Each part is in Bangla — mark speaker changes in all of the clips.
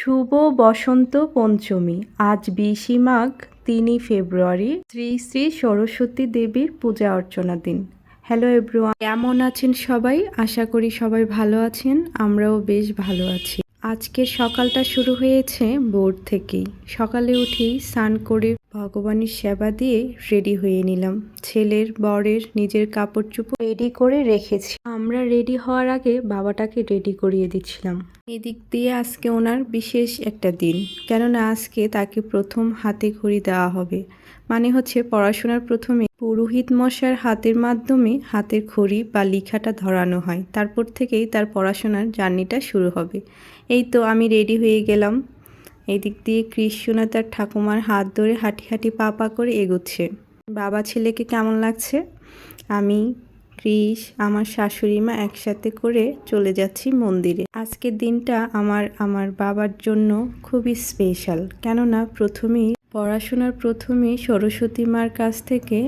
Speaker 1: শুভ বসন্ত পঞ্চমী। আজ বিশি মাঘ, তিনই ফেব্রুয়ারি, শ্রী শ্রী সরস্বতী দেবীর পূজা অর্চনা দিন। হ্যালো এভরিওয়ান কেমন আছেন সবাই? আশা করি সবাই ভালো আছেন, আমরাও বেশ ভালো আছি। আজকের সকালটা শুরু হয়েছে ভোর থেকেই। সকালে উঠেই স্নান করে ভগবানের সেবা দিয়ে রেডি হয়ে নিলাম। ছেলের, বরের নিজের কাপড় চোপড় রেডি করে রেখেছি। আমরা রেডি হওয়ার আগে বাবাটাকে রেডি করিয়ে দিচ্ছিলাম। এদিক দিয়ে আজকে ওনার বিশেষ একটা দিন, কেননা আজকে তাকে প্রথম হাতে ঘড়ি দেওয়া হবে। মানে হচ্ছে পড়াশোনার প্রথমে পুরোহিত মশার হাতের মাধ্যমে হাতের খড়ি বা লিখাটা ধরানো হয়। তারপর থেকেই তার পড়াশোনার জার্নিটা শুরু হবে। এই তো আমি রেডি হয়ে গেলাম। এদিক দিয়ে কৃষ্ণা তার ঠাকুমার হাত ধরে হাঁটি হাঁটি পা পা করে এগোচ্ছে। বাবা ছেলেকে কেমন লাগছে? আমি, কৃষ, আমার শাশুড়ি মা একসাথে করে চলে যাচ্ছি মন্দিরে। আজকের দিনটা আমার আমার বাবার জন্য খুবই স্পেশাল কেননা প্রথমেই, পড়াশোনার প্রথমে সরস্বতী মার কাছ থেকে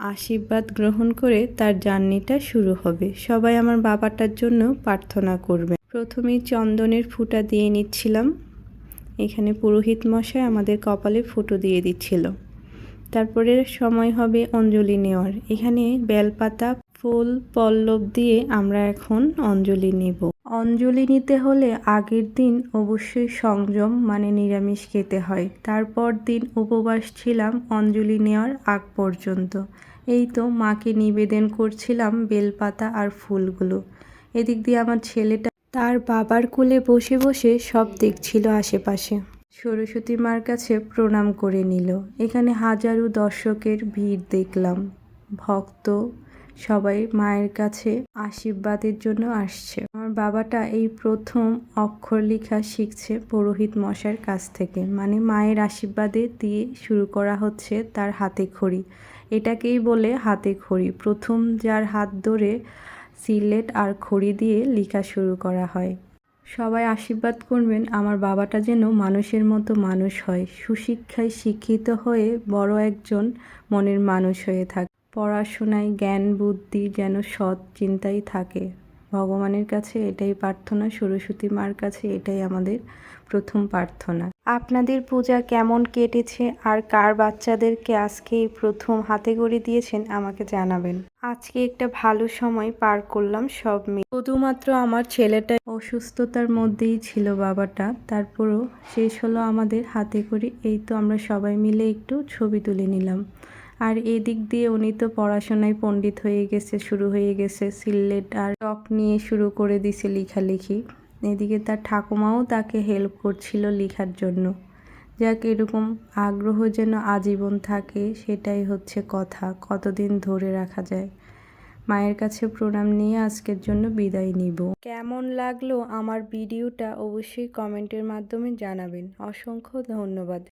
Speaker 1: আশীর্বাদ গ্রহণ করে তার জার্নিটা শুরু হবে। সবাই আমার বাবাটার জন্য প্রার্থনা করবে। প্রথমেই চন্দনের ফুটা দিয়ে নিচ্ছিলাম। এখানে পুরোহিত মশাই আমাদের কপালে ফুটো দিয়ে দিচ্ছিল। তারপরে সময় হবে অঞ্জলি নেওয়ার। এখানে বেলপাতা, ফুল, পল্লব দিয়ে আমরা এখন অঞ্জলি নেব। অঞ্জলি নিতে হলে আগের দিন অবশ্যই সংযম মানে নিরামিষ খেতে হয়। তারপর দিন উপবাস ছিলাম অঞ্জলি নেওয়ার আগ পর্যন্ত। এই তো মাকে নিবেদন করছিলাম বেলপাতা আর ফুলগুলো। এদিক দিয়ে আমার ছেলেটা তার বাবার কোলে বসে বসে সব দেখছিল আশেপাশে। সরস্বতী মার কাছে প্রণাম করে নিল। এখানে হাজারো দর্শকের ভিড় দেখলাম। ভক্ত সবাই মায়ের কাছে আশীর্বাদের জন্য আসছে। আমার বাবাটা এই প্রথম অক্ষর লেখা শিখছে পুরোহিত মশার কাছ থেকে। মানে মায়ের আশীর্বাদে দিয়ে শুরু করা হচ্ছে তার হাতে খড়ি। এটাকেই বলে হাতে খড়ি। প্রথম যার হাত ধরে সিলেট আর খড়ি দিয়ে লেখা শুরু করা হয়। সবাই আশীর্বাদ করবেন, আমার বাবাটা যেন মানুষের মতো মানুষ হয়। সুশিক্ষায় শিক্ষিত হয়ে বড় একজন মনের মানুষ হয়ে থাকে। পড়াশোনায় জ্ঞান, বুদ্ধি যেন সৎ চিন্তাই থাকে। ভগবানের কাছে এটাই প্রার্থনা, সরস্বতী মার কাছে এটাই আমাদের প্রথম প্রার্থনা। আপনাদের পূজা কেমন কেটেছে আর কার বাচ্চাদেরকে আজকে প্রথম হাতে গড়ি দিয়েছেন আমাকে জানাবেন। আজকে একটা ভালো সময় পার করলাম সব মিলে শুধুমাত্র আমার ছেলেটা অসুস্থতার মধ্যেই ছিল বাবাটা, তারপরও শেষ হলো আমাদের হাতে করি এই তো আমরা সবাই মিলে একটু ছবি তুলে নিলাম। আর এদিক দিয়ে উনি তো পড়াশোনায় পণ্ডিত হয়ে গেছে, শুরু হয়ে গেছে, সিলেট আর টক নিয়ে শুরু করে দিছে লেখালেখি। এদিকে তার ঠাকুমাও তাকে হেল্প করছিল লেখার জন্য। যাক, এরকম আগ্রহ যেন আজীবন থাকে, সেটাই হচ্ছে কথা, কতদিন ধরে রাখা যায়। মায়ের কাছে প্রণাম নিয়ে আজকের জন্য বিদায় নিব। কেমন লাগল আমার ভিডিওটা অবশ্যই কমেন্টের মাধ্যমে জানাবেন। অসংখ্য ধন্যবাদ।